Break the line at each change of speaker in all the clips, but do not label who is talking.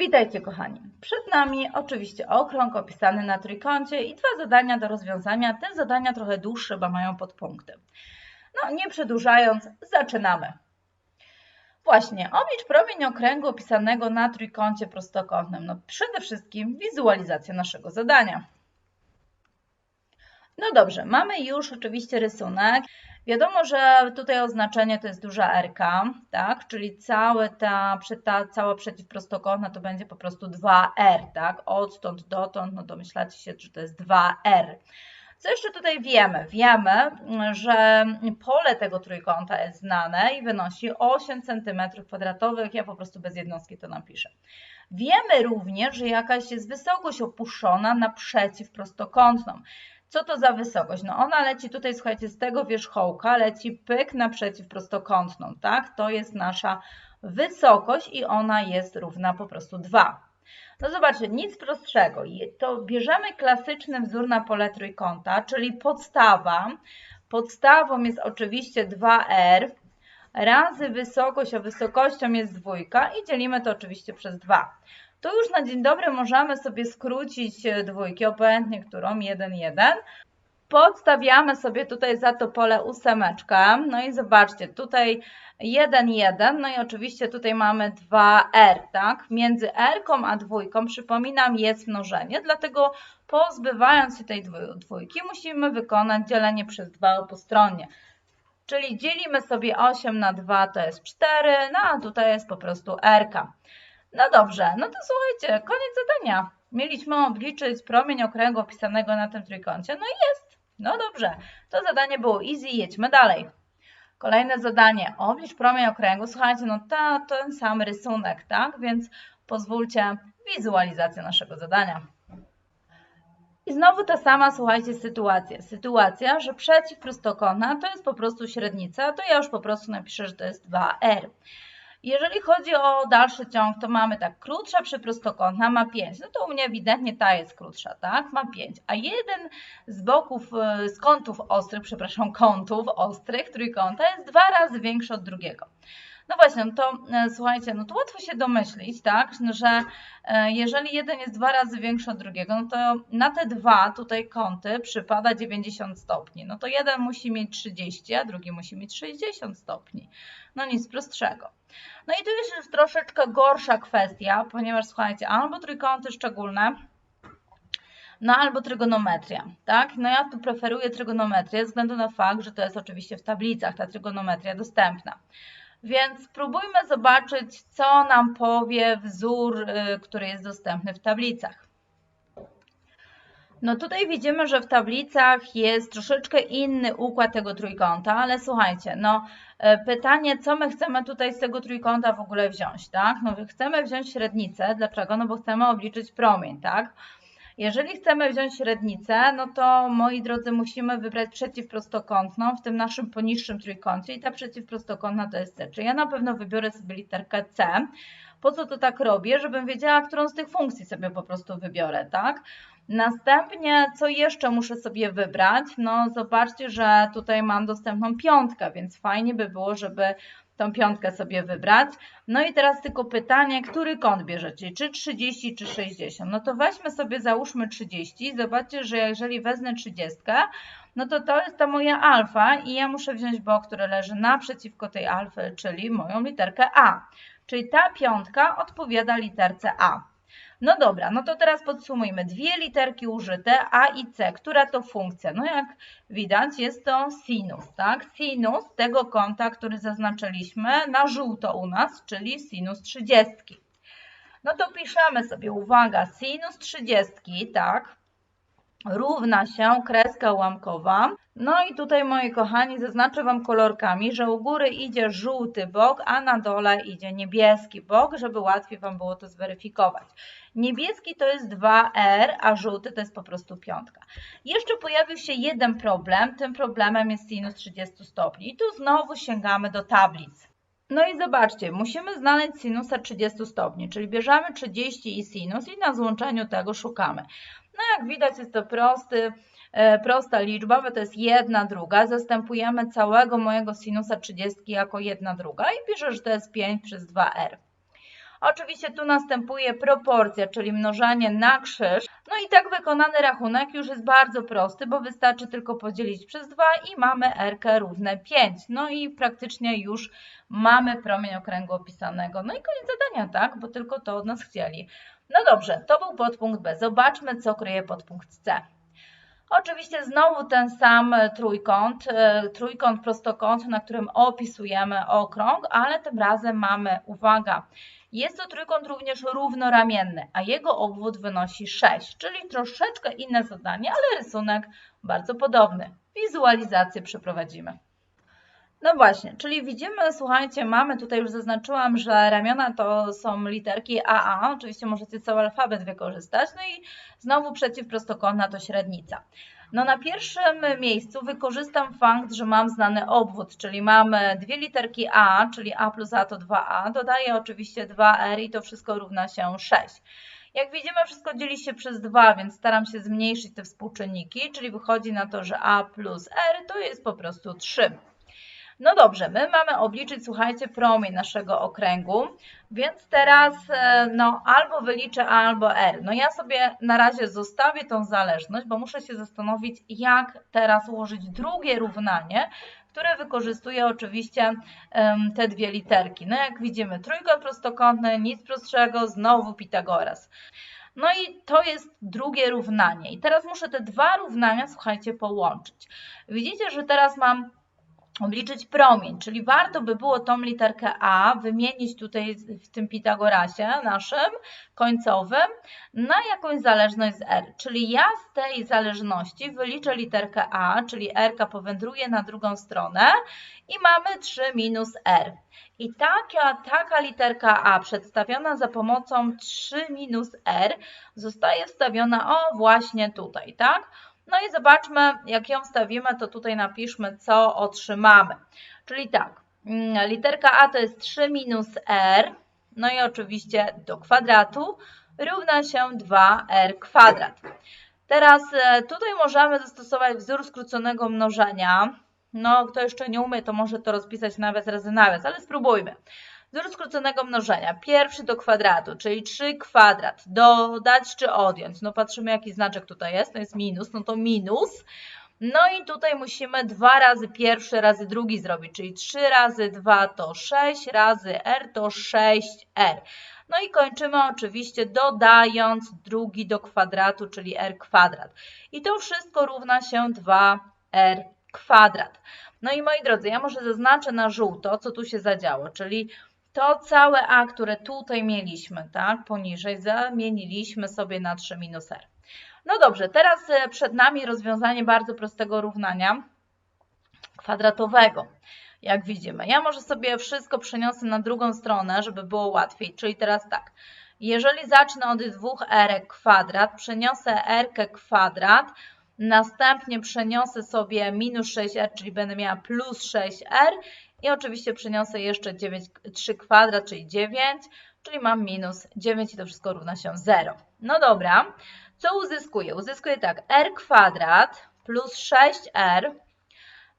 Witajcie kochani. Przed nami oczywiście okrąg opisany na trójkącie i dwa zadania do rozwiązania. Te zadania trochę dłuższe, bo mają podpunkty. No nie przedłużając, zaczynamy. Właśnie, oblicz promień okręgu opisanego na trójkącie prostokątnym. No przede wszystkim wizualizacja naszego zadania. No dobrze, mamy już oczywiście rysunek. Wiadomo, że tutaj oznaczenie to jest duża R, tak? Czyli całe ta, ta cała przeciwprostokątna to będzie po prostu 2R, tak? Odtąd dotąd, no domyślacie się, że to jest 2R. Co jeszcze tutaj wiemy? Wiemy, że pole tego trójkąta jest znane i wynosi 8 cm2. Ja po prostu bez jednostki to napiszę. Wiemy również, że jakaś jest wysokość opuszczona na przeciwprostokątną. Co to za wysokość? No ona leci tutaj, słuchajcie, z tego wierzchołka leci pyk naprzeciw prostokątną, tak? To jest nasza wysokość i ona jest równa po prostu 2. No zobaczcie, nic prostszego. To bierzemy klasyczny wzór na pole trójkąta, czyli podstawa. Podstawą jest oczywiście 2r razy wysokość, a wysokością jest dwójka i dzielimy to oczywiście przez 2. Tu już na dzień dobry możemy sobie skrócić e, dwójki, obojętnie którą, 1, 1. Podstawiamy sobie tutaj za to pole ósemeczkę. No i zobaczcie, tutaj 1, 1, no i oczywiście tutaj mamy 2r, tak? Między r a dwójką, przypominam, jest mnożenie, dlatego pozbywając się tej dwójki musimy wykonać dzielenie przez 2 postronnie. Czyli dzielimy sobie 8 na 2 to jest 4, no a tutaj jest po prostu r. -ka. No dobrze, no to słuchajcie, koniec zadania. Mieliśmy obliczyć promień okręgu opisanego na tym trójkącie. No i jest. No dobrze, to zadanie było easy, jedźmy dalej. Kolejne zadanie, oblicz promień okręgu. Słuchajcie, no to ten sam rysunek, tak? Więc pozwólcie wizualizację naszego zadania. I znowu ta sama, słuchajcie, sytuacja. Sytuacja, że przeciwprostokątna to jest po prostu średnica, to ja już po prostu napiszę, że to jest 2r. Jeżeli chodzi o dalszy ciąg, to mamy tak, krótsza przyprostokątna ma 5, no to u mnie ewidentnie ta jest krótsza, tak, ma 5, a jeden z boków, e, z kątów ostrych, przepraszam, kątów ostrych trójkąta jest dwa razy większy od drugiego. No właśnie, no to e, słuchajcie, no to łatwo się domyślić, tak, że e, jeżeli jeden jest dwa razy większy od drugiego, no to na te dwa tutaj kąty przypada 90 stopni. No to jeden musi mieć 30, a drugi musi mieć 60 stopni. No nic prostszego. No i tu jest już troszeczkę gorsza kwestia, ponieważ słuchajcie, albo trójkąty szczególne, no albo trygonometria, tak? No ja tu preferuję trygonometrię ze względu na fakt, że to jest oczywiście w tablicach ta trygonometria dostępna. Więc spróbujmy zobaczyć, co nam powie wzór, y, który jest dostępny w tablicach. No tutaj widzimy, że w tablicach jest troszeczkę inny układ tego trójkąta, ale słuchajcie, no e, pytanie, co my chcemy tutaj z tego trójkąta w ogóle wziąć, tak? No chcemy wziąć średnicę, dlaczego? No bo chcemy obliczyć promień, tak? Jeżeli chcemy wziąć średnicę, no to moi drodzy musimy wybrać przeciwprostokątną w tym naszym poniższym trójkącie i ta przeciwprostokątna to jest C. Czyli ja na pewno wybiorę sobie literkę C. Po co to tak robię? Żebym wiedziała, którą z tych funkcji sobie po prostu wybiorę, tak? Następnie, co jeszcze muszę sobie wybrać? No zobaczcie, że tutaj mam dostępną piątkę, więc fajnie by było, żeby tą piątkę sobie wybrać. No i teraz tylko pytanie, który kąt bierzecie, czy 30, czy 60? No to weźmy sobie, załóżmy 30. Zobaczcie, że jeżeli wezmę 30, no to to jest ta moja alfa i ja muszę wziąć bok, który leży naprzeciwko tej alfy, czyli moją literkę A. Czyli ta piątka odpowiada literce A. No dobra, no to teraz podsumujmy. Dwie literki użyte, A i C. Która to funkcja? No jak widać jest to sinus, tak? Sinus tego kąta, który zaznaczyliśmy na żółto u nas, czyli sinus 30. No to piszemy sobie, uwaga, sinus 30, tak? równa się kreska ułamkowa. No i tutaj, moi kochani, zaznaczę Wam kolorkami, że u góry idzie żółty bok, a na dole idzie niebieski bok, żeby łatwiej Wam było to zweryfikować. Niebieski to jest 2R, a żółty to jest po prostu piątka. Jeszcze pojawił się jeden problem, tym problemem jest sinus 30 stopni. I tu znowu sięgamy do tablic. No i zobaczcie, musimy znaleźć sinusa 30 stopni, czyli bierzemy 30 i sinus i na złączeniu tego szukamy. No jak widać jest to prosty, prosta liczba, bo to jest jedna druga. Zastępujemy całego mojego sinusa 30 jako jedna druga i piszę, że to jest 5 przez 2r. Oczywiście tu następuje proporcja, czyli mnożenie na krzyż. No i tak wykonany rachunek już jest bardzo prosty, bo wystarczy tylko podzielić przez 2 i mamy r równe 5. No i praktycznie już mamy promień okręgu opisanego. No i koniec zadania, tak? Bo tylko to od nas chcieli. No dobrze, to był podpunkt B. Zobaczmy, co kryje podpunkt C. Oczywiście znowu ten sam trójkąt, e, trójkąt prostokąt, na którym opisujemy okrąg, ale tym razem mamy, uwaga, jest to trójkąt również równoramienny, a jego obwód wynosi 6, czyli troszeczkę inne zadanie, ale rysunek bardzo podobny. Wizualizację przeprowadzimy. No właśnie, czyli widzimy, słuchajcie, mamy tutaj już zaznaczyłam, że ramiona to są literki AA, oczywiście możecie cały alfabet wykorzystać, no i znowu przeciwprostokątna to średnica. No na pierwszym miejscu wykorzystam fakt, że mam znany obwód, czyli mamy dwie literki A, czyli A plus A to 2A, dodaję oczywiście 2R i to wszystko równa się 6. Jak widzimy, wszystko dzieli się przez 2, więc staram się zmniejszyć te współczynniki, czyli wychodzi na to, że A plus R to jest po prostu 3. No dobrze, my mamy obliczyć, słuchajcie, promień naszego okręgu, więc teraz e, no, albo wyliczę albo R. No ja sobie na razie zostawię tą zależność, bo muszę się zastanowić, jak teraz ułożyć drugie równanie, które wykorzystuje oczywiście um, te dwie literki. No jak widzimy, trójkąt prostokątny, nic prostszego, znowu Pitagoras. No i to jest drugie równanie. I teraz muszę te dwa równania, słuchajcie, połączyć. Widzicie, że teraz mam obliczyć promień, czyli warto by było tą literkę A wymienić tutaj w tym Pitagorasie naszym końcowym na jakąś zależność z R. Czyli ja z tej zależności wyliczę literkę A, czyli R powędruje na drugą stronę i mamy 3 minus R. I taka, taka literka A przedstawiona za pomocą 3 minus R zostaje wstawiona o właśnie tutaj, tak? No i zobaczmy, jak ją wstawimy, to tutaj napiszmy, co otrzymamy. Czyli tak, mm, literka A to jest 3 minus R, no i oczywiście do kwadratu równa się 2R kwadrat. Teraz e, tutaj możemy zastosować wzór skróconego mnożenia. No, kto jeszcze nie umie, to może to rozpisać nawias razy nawias, ale spróbujmy. Wzór skróconego mnożenia. Pierwszy do kwadratu, czyli 3 kwadrat. Dodać czy odjąć? No patrzymy jaki znaczek tutaj jest. To jest minus, no to minus. No i tutaj musimy 2 razy pierwszy razy drugi zrobić, czyli 3 razy 2 to 6, razy r to 6r. No i kończymy oczywiście dodając drugi do kwadratu, czyli r kwadrat. I to wszystko równa się 2r kwadrat. No i moi drodzy, ja może zaznaczę na żółto, co tu się zadziało, czyli to całe A, które tutaj mieliśmy, tak, poniżej, zamieniliśmy sobie na 3 minus R. No dobrze, teraz e, przed nami rozwiązanie bardzo prostego równania kwadratowego, jak widzimy. Ja może sobie wszystko przeniosę na drugą stronę, żeby było łatwiej, czyli teraz tak. Jeżeli zacznę od 2r kwadrat, przeniosę r kwadrat, następnie przeniosę sobie minus 6r, czyli będę miała plus 6r i oczywiście przyniosę jeszcze 9, 3 kwadrat, czyli 9, czyli mam minus 9 i to wszystko równa się 0. No dobra, co uzyskuję? Uzyskuję tak, r kwadrat plus 6r,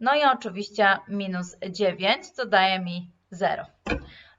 no i oczywiście minus 9, co daje mi 0.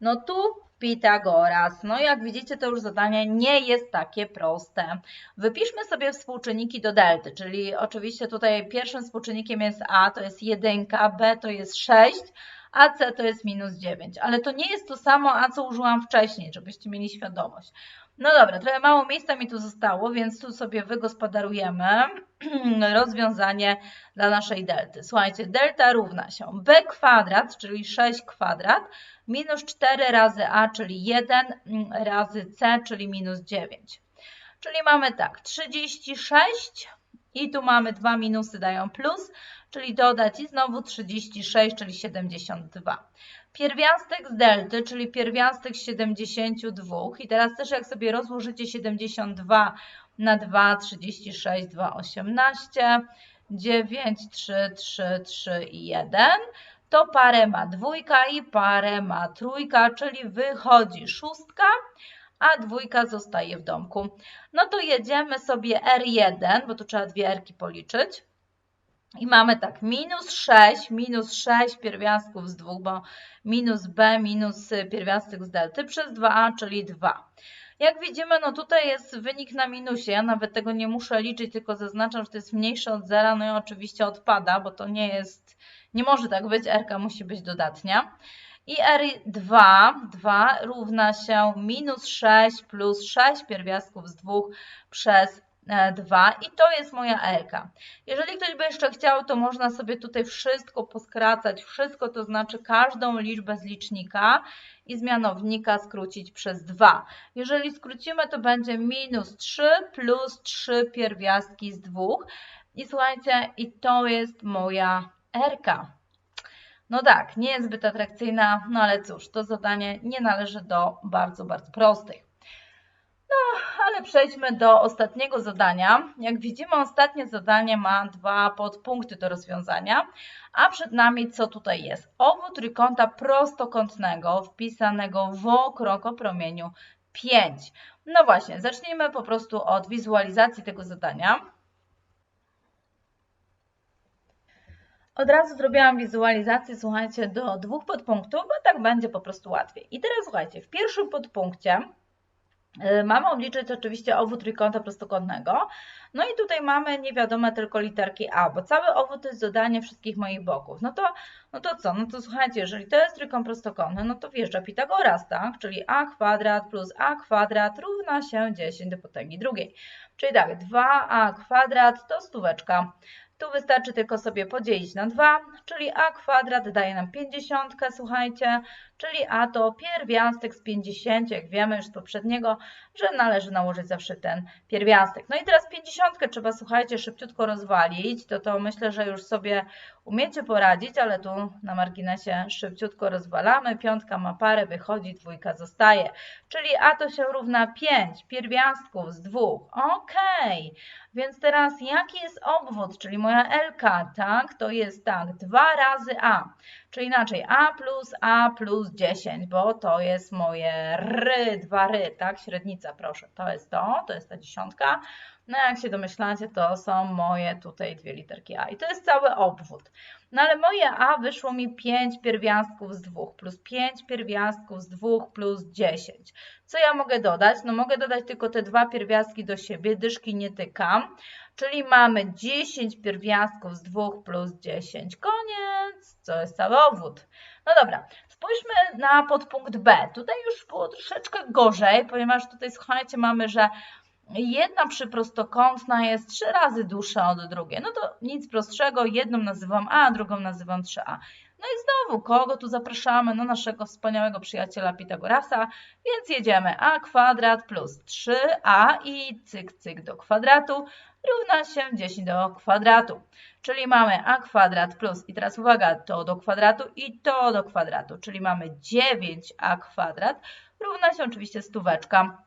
No tu Pitagoras. No jak widzicie, to już zadanie nie jest takie proste. Wypiszmy sobie współczynniki do delty, czyli oczywiście tutaj pierwszym współczynnikiem jest A, to jest 1, B to jest 6, AC to jest minus 9, ale to nie jest to samo A, co użyłam wcześniej, żebyście mieli świadomość. No dobra, trochę mało miejsca mi tu zostało, więc tu sobie wygospodarujemy rozwiązanie dla naszej delty. Słuchajcie, delta równa się b kwadrat, czyli 6 kwadrat, minus 4 razy a, czyli 1 mm, razy c, czyli minus 9. Czyli mamy tak, 36 i tu mamy dwa minusy dają plus, czyli dodać i znowu 36, czyli 72. Pierwiastek z delty, czyli pierwiastek 72. I teraz też jak sobie rozłożycie 72 na 2, 36, 2, 18, 9, 3, 3, 3 i 1, to parę ma dwójka i parę ma trójka, czyli wychodzi szóstka, a dwójka zostaje w domku. No to jedziemy sobie R1, bo tu trzeba dwie Rki policzyć. I mamy tak, minus 6, minus 6 pierwiastków z 2, bo minus b minus pierwiastek z delty przez 2a, czyli 2. Jak widzimy, no tutaj jest wynik na minusie, ja nawet tego nie muszę liczyć, tylko zaznaczam, że to jest mniejsze od zera, no i oczywiście odpada, bo to nie jest, nie może tak być, r musi być dodatnia. I R2 2 równa się minus 6 plus 6 pierwiastków z 2 przez 2 i to jest moja L. Jeżeli ktoś by jeszcze chciał, to można sobie tutaj wszystko poskracać, wszystko to znaczy każdą liczbę z licznika i z mianownika skrócić przez 2. Jeżeli skrócimy, to będzie minus 3 plus 3 pierwiastki z 2 i słuchajcie, i to jest moja R. No tak, nie jest zbyt atrakcyjna, no ale cóż, to zadanie nie należy do bardzo, bardzo prostych. No, ale przejdźmy do ostatniego zadania. Jak widzimy, ostatnie zadanie ma dwa podpunkty do rozwiązania, a przed nami co tutaj jest? Obwód trójkąta prostokątnego wpisanego w okrąg o promieniu 5. No właśnie, zacznijmy po prostu od wizualizacji tego zadania. Od razu zrobiłam wizualizację, słuchajcie, do dwóch podpunktów, bo tak będzie po prostu łatwiej. I teraz słuchajcie, w pierwszym podpunkcie mamy obliczyć oczywiście obwód trójkąta prostokątnego. No i tutaj mamy niewiadome tylko literki A, bo cały obwód to jest dodanie wszystkich moich boków. No to, no to co? No to słuchajcie, jeżeli to jest trójkąt prostokątny, no to wjeżdża Pitagoras, tak? Czyli a kwadrat plus a kwadrat równa się 10 do potęgi drugiej. Czyli tak, 2a kwadrat to stóweczka. Tu wystarczy tylko sobie podzielić na 2, czyli a kwadrat daje nam 50, słuchajcie, czyli a to pierwiastek z 50, jak wiemy już z poprzedniego, że należy nałożyć zawsze ten pierwiastek. No i teraz 50 trzeba, słuchajcie, szybciutko rozwalić, to to myślę, że już sobie umiecie poradzić, ale tu na marginesie szybciutko rozwalamy, piątka ma parę, wychodzi, dwójka zostaje, czyli a to się równa 5 pierwiastków z dwóch, ok, więc teraz jaki jest obwód, czyli moja LK, tak, to jest tak, 2 razy a, Czyli inaczej a plus a plus 10, bo to jest moje ry, dwa ry, tak? Średnica, proszę, to jest to, to jest ta dziesiątka. No jak się domyślacie, to są moje tutaj dwie literki a i to jest cały obwód. No ale moje a wyszło mi 5 pierwiastków z 2 plus 5 pierwiastków z 2 plus 10. Co ja mogę dodać? No mogę dodać tylko te dwa pierwiastki do siebie, dyszki nie tykam, czyli mamy 10 pierwiastków z 2 plus 10. Koniec! Co jest cały obwód. No dobra, spójrzmy na podpunkt B. Tutaj już było troszeczkę gorzej, ponieważ tutaj słuchajcie, mamy, że jedna przyprostokątna jest trzy razy dłuższa od drugiej. No to nic prostszego, jedną nazywam A, drugą nazywam 3A. No i znowu, kogo tu zapraszamy? No naszego wspaniałego przyjaciela Pitagorasa, więc jedziemy a kwadrat plus 3a i cyk, cyk do kwadratu równa się 10 do kwadratu. Czyli mamy a kwadrat plus, i teraz uwaga, to do kwadratu i to do kwadratu, czyli mamy 9a kwadrat równa się oczywiście stóweczka.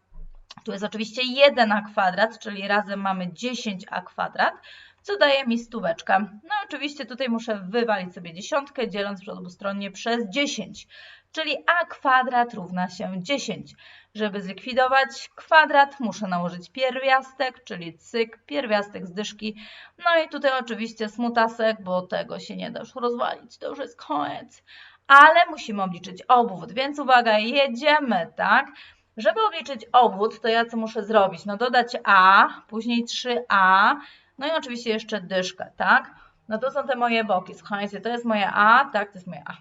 Tu jest oczywiście 1a kwadrat, czyli razem mamy 10a kwadrat, co daje mi stóweczkę. No oczywiście tutaj muszę wywalić sobie dziesiątkę, dzieląc obustronnie przez 10, czyli a kwadrat równa się 10. Żeby zlikwidować kwadrat, muszę nałożyć pierwiastek, czyli cyk, pierwiastek z dyszki. No i tutaj oczywiście smutasek, bo tego się nie da już rozwalić, to już jest koniec. Ale musimy obliczyć obwód, więc uwaga, jedziemy, tak? Żeby obliczyć obwód, to ja co muszę zrobić? No dodać a, później 3a, no i oczywiście jeszcze dyszkę, tak? No to są te moje boki. Słuchajcie, to jest moje A, tak, to jest moje A.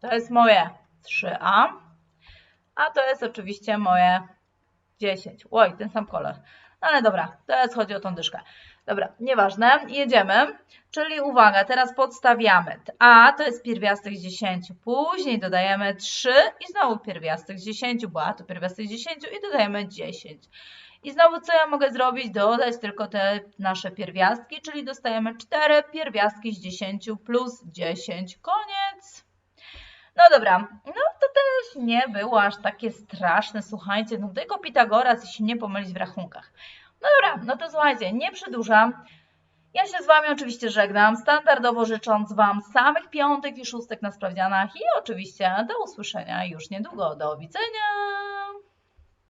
To jest moje 3A, a to jest oczywiście moje 10. Oj, ten sam kolor. No ale dobra, teraz chodzi o tą dyszkę. Dobra, nieważne, jedziemy. Czyli uwaga, teraz podstawiamy. A to jest pierwiastek z 10, później dodajemy 3 i znowu pierwiastek z 10, bo A to pierwiastek z 10 i dodajemy 10. I znowu co ja mogę zrobić? Dodać tylko te nasze pierwiastki, czyli dostajemy 4 pierwiastki z 10 plus 10. Koniec. No dobra, no to też nie było aż takie straszne, słuchajcie, no tylko Pitagoras się nie pomylić w rachunkach. No dobra, no to słuchajcie, nie przedłużam. Ja się z Wami oczywiście żegnam, standardowo życząc Wam samych piątek i szóstek na sprawdzianach i oczywiście do usłyszenia już niedługo. Do widzenia!